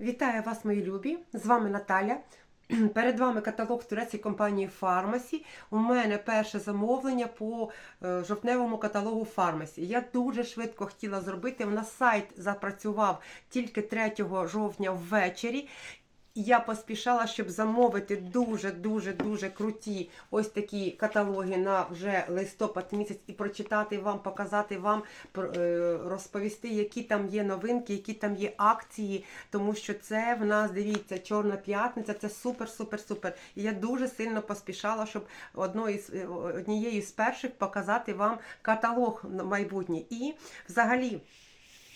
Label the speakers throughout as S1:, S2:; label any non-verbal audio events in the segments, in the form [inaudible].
S1: Вітаю вас, мої любі! З вами Наталя. [clears throat] Перед вами каталог турецької компанії Фармасі. У мене перше замовлення по е, жовтневому каталогу Фармасі. Я дуже швидко хотіла зробити. У нас сайт запрацював тільки 3 жовтня ввечері. Я поспішала, щоб замовити дуже дуже дуже круті ось такі каталоги на вже листопад місяць і прочитати вам, показати вам, е, розповісти, які там є новинки, які там є акції, тому що це в нас дивіться, Чорна п'ятниця, це супер, супер, супер. І я дуже сильно поспішала, щоб е, однією з перших показати вам каталог на майбутній. І взагалі.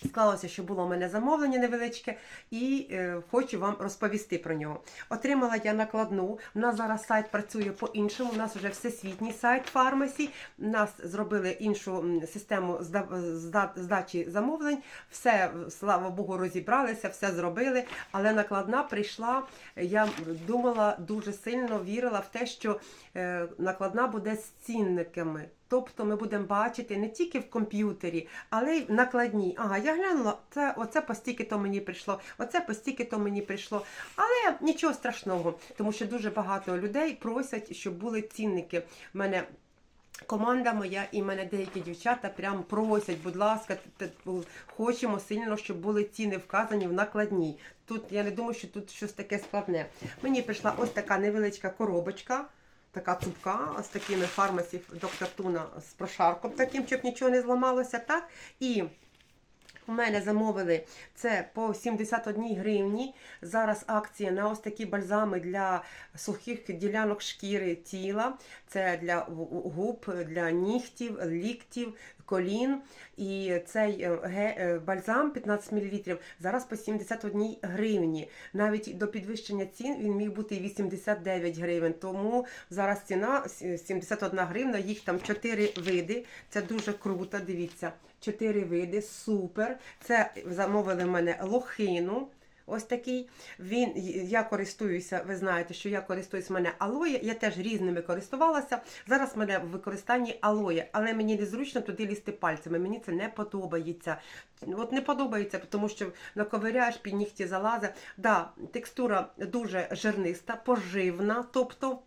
S1: Склалося, що було у мене замовлення невеличке, і е, хочу вам розповісти про нього. Отримала я накладну. У нас зараз сайт працює по-іншому. У нас вже всесвітній сайт фармасі. У нас зробили іншу систему зда- зда- здачі замовлень. Все, слава Богу, розібралися, все зробили. Але накладна прийшла. Я думала дуже сильно вірила в те, що е, накладна буде з цінниками. Тобто ми будемо бачити не тільки в комп'ютері, але й в накладній. Ага, я глянула, це оце по стільки то мені прийшло, оце по стільки то мені прийшло. Але нічого страшного, тому що дуже багато людей просять, щоб були цінники. У мене команда моя і мене деякі дівчата прям просять, будь ласка, хочемо сильно, щоб були ціни вказані в накладній. Тут я не думаю, що тут щось таке складне. Мені прийшла ось така невеличка коробочка. Така цупка з такими фармасів доктор Туна з прошарком таким, щоб нічого не зламалося. так. І у мене замовили це по 71 гривні. Зараз акція на ось такі бальзами для сухих ділянок шкіри тіла. Це для губ, для нігтів, ліктів, колін. І цей е, е, бальзам 15 мл зараз по 71 гривні. Навіть до підвищення цін він міг бути і 89 гривень. Тому зараз ціна с- 71 гривна, їх там 4 види. Це дуже круто. Дивіться, 4 види, супер. Це замовили в мене лохину. Ось такий. Він, я користуюся, ви знаєте, що я користуюсь мене алоє, я теж різними користувалася. Зараз мене в використанні алоє, але мені незручно туди лізти пальцями. Мені це не подобається. От не подобається, тому що наковиряєш, під нігті залазить. Да, текстура дуже жирниста, поживна, тобто.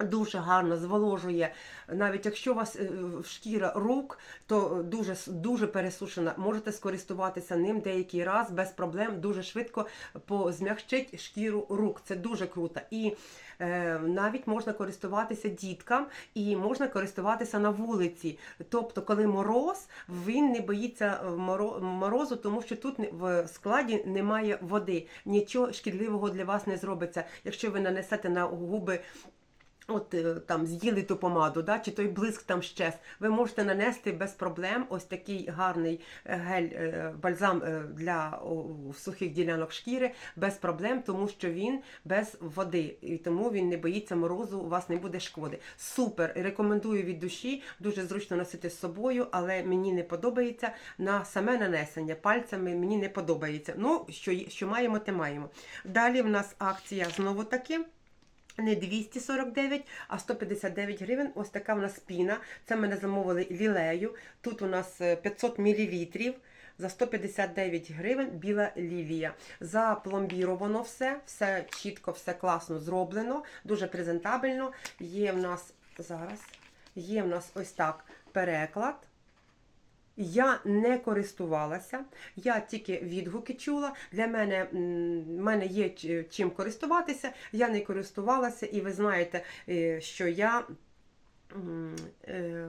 S1: Дуже гарно зволожує, навіть якщо у вас е, шкіра рук, то дуже дуже пересушена. Можете скористуватися ним деякий раз без проблем, дуже швидко позмягчить шкіру рук. Це дуже круто. І е, навіть можна користуватися діткам і можна користуватися на вулиці. Тобто, коли мороз, він не боїться е, морозу, тому що тут в складі немає води. Нічого шкідливого для вас не зробиться. Якщо ви нанесете на губи. От е, там з'їли ту помаду, да, чи той блиск там щез. Ви можете нанести без проблем ось такий гарний е, гель, е, бальзам е, для сухих ділянок шкіри без проблем, тому що він без води, і тому він не боїться морозу, у вас не буде шкоди. Супер! Рекомендую від душі, дуже зручно носити з собою, але мені не подобається на саме нанесення пальцями. Мені не подобається. Ну, що, що маємо, те маємо. Далі в нас акція знову таки. Не 249, а 159 гривень. Ось така в нас піна. Це мене замовили лілею. Тут у нас е, 500 мл. За 159 гривень біла лілія. Запломбіровано все, все чітко, все класно зроблено, дуже презентабельно. Є в нас зараз, є в нас ось так переклад. Я не користувалася, я тільки відгуки чула. Для мене мене є чим користуватися. Я не користувалася, і ви знаєте, е, що я е,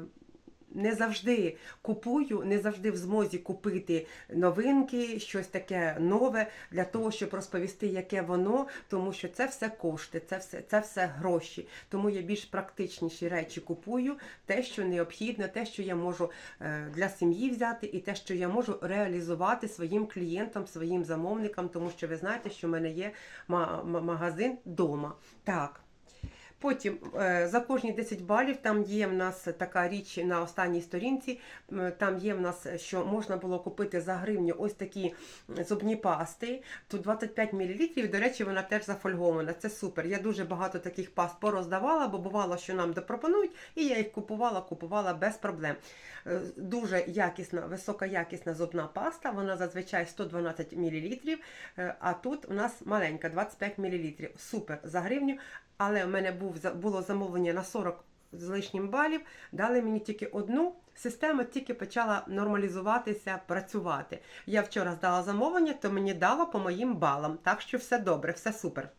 S1: не завжди купую, не завжди в змозі купити новинки, щось таке нове для того, щоб розповісти, яке воно, тому що це все кошти, це все, це все гроші. Тому я більш практичніші речі купую, те, що необхідно, те, що я можу е, для сім'ї взяти, і те, що я можу реалізувати своїм клієнтам, своїм замовникам, тому що ви знаєте, що в мене є ма- ма- магазин вдома. Так. Потім е, за кожні 10 балів там є в нас така річ на останній сторінці. Там є в нас, що можна було купити за гривню ось такі зубні пасти. Тут 25 мл, до речі, вона теж зафольгована. Це супер. Я дуже багато таких паст пороздавала, бо бувало, що нам допропонують, і я їх купувала, купувала без проблем. Е, Дуже якісна, високоякісна зубна паста. Вона зазвичай 112 мл, а тут у нас маленька 25 мл. Супер за гривню. Але в мене був, було замовлення на 40 з лишнім балів. Дали мені тільки одну. Система тільки почала нормалізуватися, працювати. Я вчора здала замовлення, то мені дало по моїм балам. Так що все добре, все супер.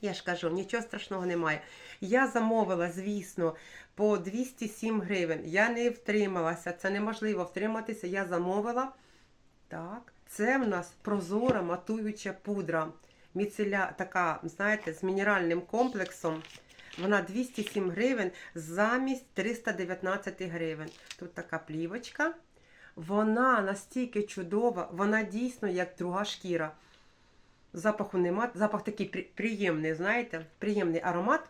S1: Я ж кажу, нічого страшного немає. Я замовила, звісно, по 207 гривень. Я не втрималася, це неможливо втриматися. Я замовила. Так, це в нас прозора матуюча пудра. Міцеля така, знаєте, з мінеральним комплексом. Вона 207 гривень замість 319 гривень. Тут така плівочка. Вона настільки чудова, вона дійсно як друга шкіра. Запаху нема. Запах такий приємний, знаєте, приємний аромат.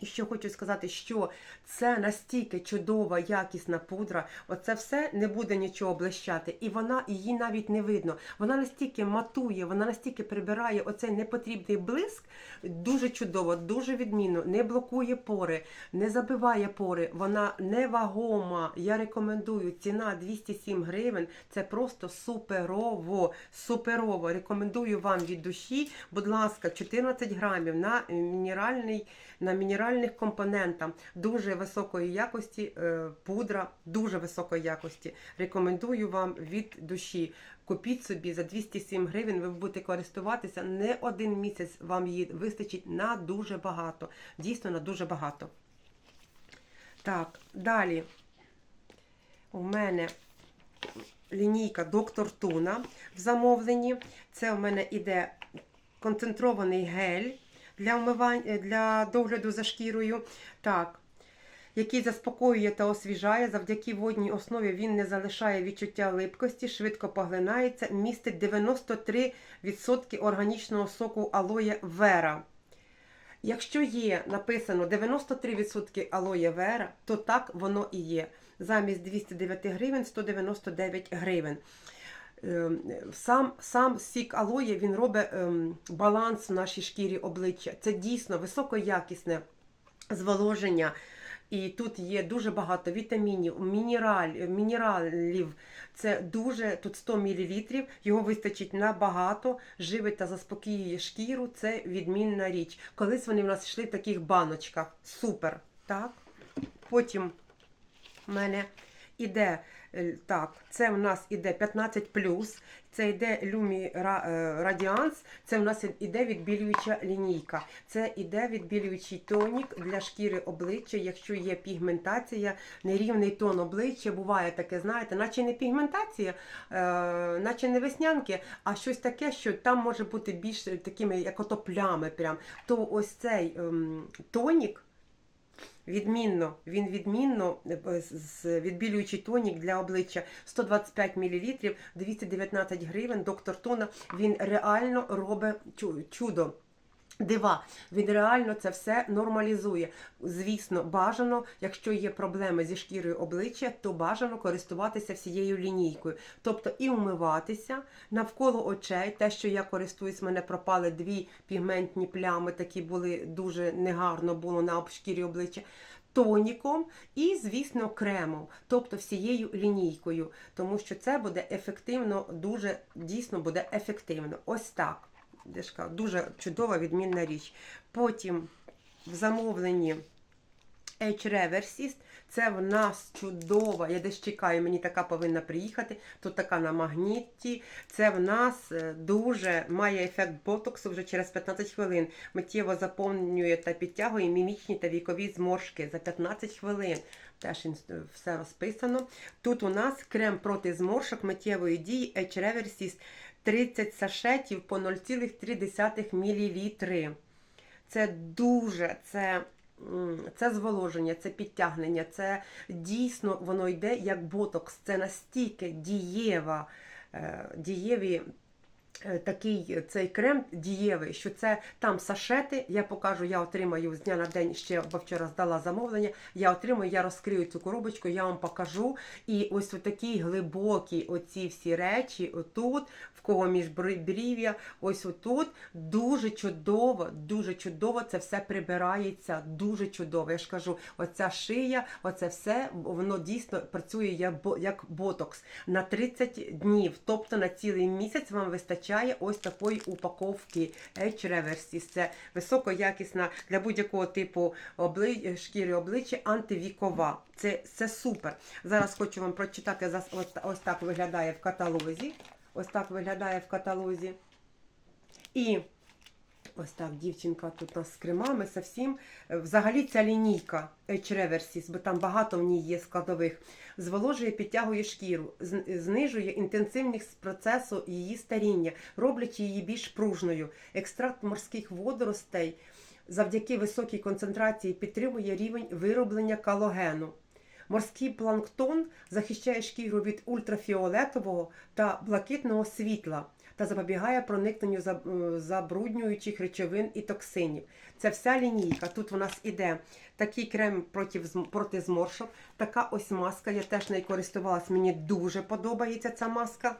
S1: І що хочу сказати, що це настільки чудова, якісна пудра, оце все не буде нічого блищати, і вона її навіть не видно. Вона настільки матує, вона настільки прибирає оцей непотрібний блиск. Дуже чудово, дуже відмінно, не блокує пори, не забиває пори. Вона невагома. Я рекомендую. Ціна 207 гривень. Це просто суперово. Суперово. Рекомендую вам від душі. Будь ласка, 14 грамів на мінеральний на мінеральних компонентах дуже високої якості е, пудра, дуже високої якості. Рекомендую вам від душі. Купіть собі за 207 гривень, ви будете користуватися не один місяць, вам її вистачить на дуже багато. Дійсно, на дуже багато. Так, далі у мене лінійка Доктор Туна в замовленні. Це у мене іде концентрований гель для вмивання для догляду за шкірою. Так. Який заспокоює та освіжає, завдяки водній основі він не залишає відчуття липкості, швидко поглинається, містить 93% органічного соку алоє вера. Якщо є написано 93% алоє вера, то так воно і є. Замість 209 гривень 199 гривень. Ем, Сам, сам сік алоє він робить ем, баланс в нашій шкірі обличчя. Це дійсно високоякісне зволоження. І тут є дуже багато вітамінів, мінераль, мінералів. Це дуже тут 100 мл, його вистачить набагато, живить та заспокоює шкіру. Це відмінна річ. Колись вони в нас йшли в таких баночках. Супер. Так. Потім в мене іде так, це в нас іде 15 це йде Ra- е, Radiance, це в нас іде відбілююча лінійка. Це іде відбілюючий тонік для шкіри обличчя, якщо є пігментація, нерівний тон обличчя. Буває таке, знаєте, наче не пігментація, е, наче не веснянки, а щось таке, що там може бути більш такими, як ото плями. Прям. То ось цей ем, тонік. Відмінно, він відмінно е, з відбілюючий тонік для обличчя 125 мл, 219 гривень. Доктор Тона він реально робить чудо. Дива, він реально це все нормалізує. Звісно, бажано, якщо є проблеми зі шкірою обличчя, то бажано користуватися всією лінійкою. Тобто і вмиватися навколо очей. Те, що я користуюсь, в мене пропали дві пігментні плями, такі були дуже негарно було на шкірі обличчя. Тоніком і, звісно, кремом, тобто всією лінійкою, тому що це буде ефективно, дуже дійсно буде ефективно. Ось так. Кажу, Дуже чудова відмінна річ. Потім в замовленні H Reversist. Це в нас чудова. Я десь чекаю, мені така повинна приїхати. Тут така на магніті. Це в нас е, дуже має ефект ботоксу вже через 15 хвилин. Миттєво заповнює та підтягує мімічні та вікові зморшки за 15 хвилин. Теж все розписано. Тут у нас крем проти зморшок миттєвої дії H Reversist 30 сашетів по 0,3 мл. Це дуже, це, це зволоження, це підтягнення, це дійсно воно йде як ботокс. Це настільки дієва, е, дієві такий е, цей крем дієвий, що це там сашети. Я покажу, я отримаю з дня на день ще бо вчора здала замовлення. Я отримаю, я розкрию цю коробочку, я вам покажу. І ось такі глибокі оці всі речі, отут, в кого міжбрів'я, ось отут. Дуже чудово, дуже чудово це все прибирається. Дуже чудово. Я ж кажу, оця шия, оце все, воно дійсно працює як ботокс на 30 днів. Тобто на цілий місяць вам вистачає ось такої упаковки Edge Reversis. Це високоякісна для будь-якого типу обли... шкіри обличчя антивікова. Це, це супер. Зараз хочу вам прочитати ось так виглядає в каталозі. Ось так виглядає в каталозі. І ось так дівчинка тут у нас з кремами, совсім. Е, Взагалі ця лінійка H Reversis, бо там багато в ній є складових, зволожує, підтягує шкіру, знижує інтенсивність процесу її старіння, роблячи її більш пружною. Екстракт морських водоростей завдяки високій концентрації підтримує рівень вироблення калогену. Морський планктон захищає шкіру від ультрафіолетового та блакитного світла та запобігає проникненню е, забруднюючих речовин і токсинів. Це вся лінійка. Тут у нас іде такий крем проти, проти зморшок, така ось маска. Я теж нею користувалась. Мені дуже подобається ця маска.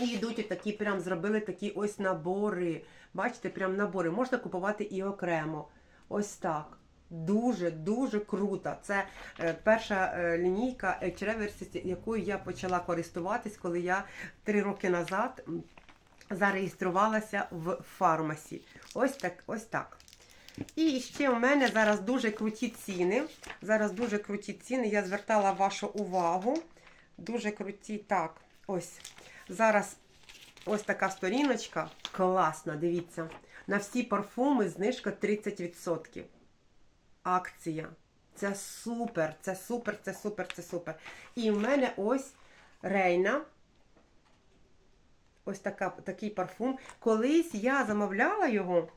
S1: І йдуть такі, прям зробили такі ось набори. Бачите, прям набори. Можна купувати і окремо. Ось так. Дуже дуже круто. Це е, перша е, лінійка Reversis, якою я почала користуватись, коли я три роки назад зареєструвалася в фармасі. Ось так, ось так. І ще у мене зараз дуже круті ціни. Зараз дуже круті ціни. Я звертала вашу увагу. Дуже круті. Так, ось. Зараз ось така сторіночка. Класна, дивіться. На всі парфуми знижка 30%. Акція. Це супер, це супер, це супер, це супер. І в мене ось Рейна. Ось така, такий парфум. Колись я замовляла його,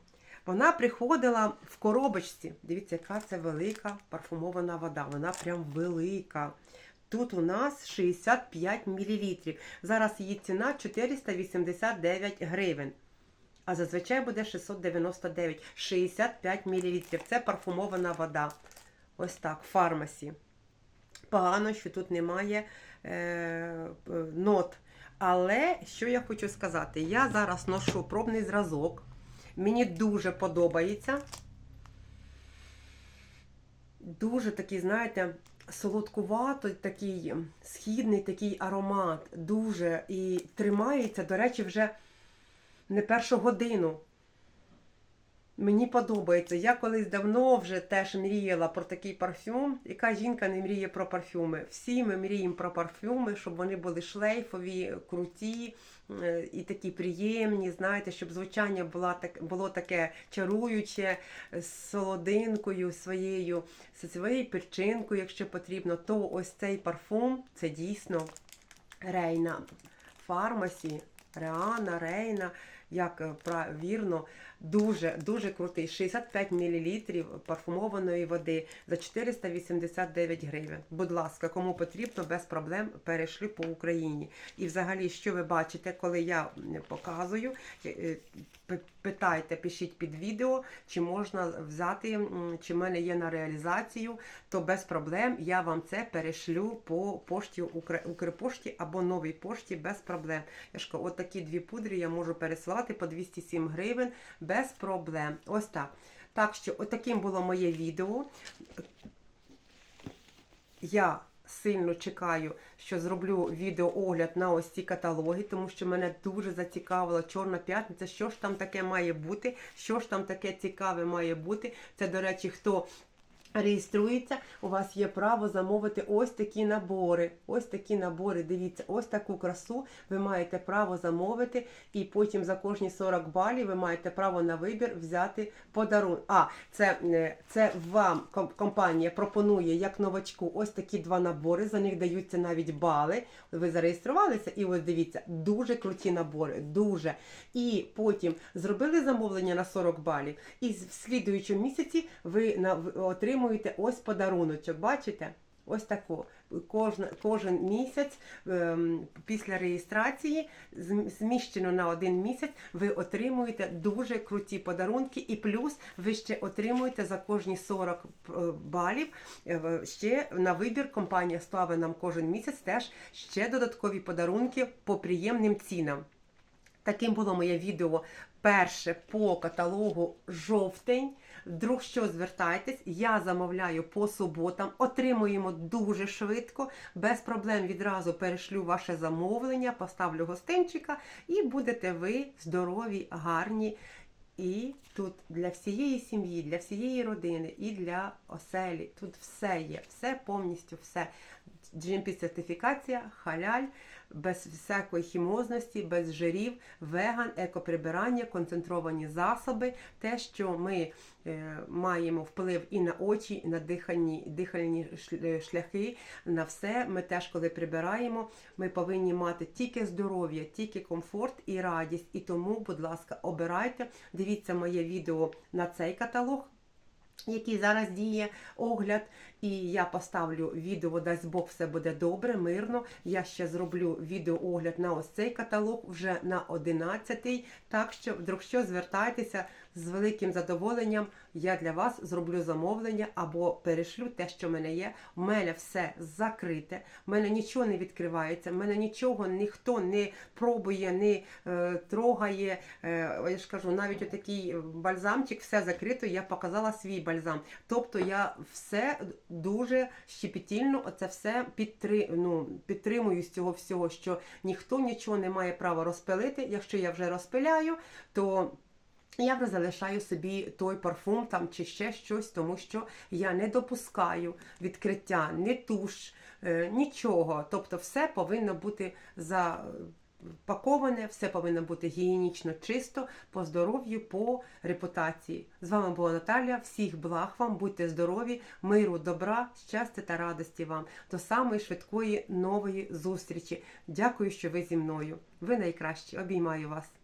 S1: вона приходила в коробочці. Дивіться, яка це велика парфумована вода. Вона прям велика. Тут у нас 65 мл. Зараз її ціна 489 гривень. А зазвичай буде 699. 65 мл. Це парфумована вода. Ось так, в фармасі. Погано, що тут немає е, нот. Але що я хочу сказати? Я зараз ношу пробний зразок. Мені дуже подобається. Дуже такий, знаєте, солодкуватий, такий східний такий аромат. Дуже. І тримається, до речі, вже не першу годину. Мені подобається. Я колись давно вже теж мріяла про такий парфюм. Яка жінка не мріє про парфюми? Всі ми мріємо про парфюми, щоб вони були шлейфові, круті е, і такі приємні. Знаєте, щоб звучання була так, було таке чаруюче, з солодинкою своєю, своєю перчинкою, якщо потрібно, то ось цей парфум це дійсно Рейна. Фармасі, Реана, Рейна, як е, вірно, дуже дуже крутий. 65 мл парфумованої води за 489 гривень. Будь ласка, кому потрібно, без проблем перейшли по Україні. І взагалі, що ви бачите, коли я показую, е, питайте, пишіть під відео, чи можна взяти, чи в мене є на реалізацію, то без проблем я вам це перешлю по пошті Укрпошті або новій пошті без проблем. Я ж кажу, от такі дві пудри я можу переслати по 207 гривень без проблем. Ось так. Так що, отаким було моє відео. Я сильно чекаю, що зроблю відеоогляд на ось ці каталоги, тому що мене дуже зацікавила Чорна п'ятниця. Що ж там таке має бути? Що ж там таке цікаве має бути? Це, до речі, хто реєструється, у вас є право замовити ось такі набори. Ось такі набори. Дивіться, ось таку красу ви маєте право замовити, і потім за кожні 40 балів ви маєте право на вибір взяти подарунок. А, це, е, це вам компанія пропонує як новачку ось такі два набори. За них даються навіть бали. Ви зареєструвалися, і ось дивіться, дуже круті набори. Дуже. І потім зробили замовлення на 40 балів, і в слідуючому місяці ви в- отримуєте ось подаруночок. Бачите? Ось тако. Кожна, кожен місяць ем, після реєстрації зм- зміщено на один місяць ви отримуєте дуже круті подарунки, і плюс ви ще отримуєте за кожні 40 е, балів е, ще на вибір. Компанія ставить нам кожен місяць теж ще додаткові подарунки по приємним цінам. Таким було моє відео перше по каталогу жовтень. Вдруг що звертайтесь, я замовляю по суботам, отримуємо дуже швидко, без проблем відразу перешлю ваше замовлення, поставлю гостинчика і будете ви здорові, гарні. І тут для всієї сім'ї, для всієї родини і для оселі. Тут все є, все повністю все. GMP-сертифікація, халяль, без всякої хімозності, без жирів, веган, екоприбирання, концентровані засоби, те, що ми е, маємо вплив і на очі, і на дихальні, дихальні шляхи, на все. Ми теж, коли прибираємо, ми повинні мати тільки здоров'я, тільки комфорт і радість. І тому, будь ласка, обирайте, дивіться моє відео на цей каталог який зараз діє огляд, і я поставлю відео, дасть Бог, все буде добре, мирно. Я ще зроблю відеоогляд на ось цей каталог вже на 11-й. Так що, вдруг що, звертайтеся з великим задоволенням. Я для вас зроблю замовлення або перешлю те, що в мене є. У мене все закрите, в мене нічого не відкривається, в мене нічого ніхто не пробує, не е, трогає. Е, я ж кажу, навіть отакий бальзамчик, все закрито, я показала свій бальзам. Тобто я все дуже щепетільно, оце все підтри, ну, підтримую з цього всього, що ніхто нічого не має права розпилити. Якщо я вже розпиляю, то я вже залишаю собі той парфум там чи ще щось, тому що я не допускаю відкриття, не туш, е, нічого. Тобто, все повинно бути запаковане, все повинно бути гігієнічно чисто, по здоров'ю, по репутації. З вами була Наталя. Всіх благ вам, будьте здорові, миру, добра, щастя та радості вам. До самої швидкої нової зустрічі. Дякую, що ви зі мною. Ви найкращі. Обіймаю вас.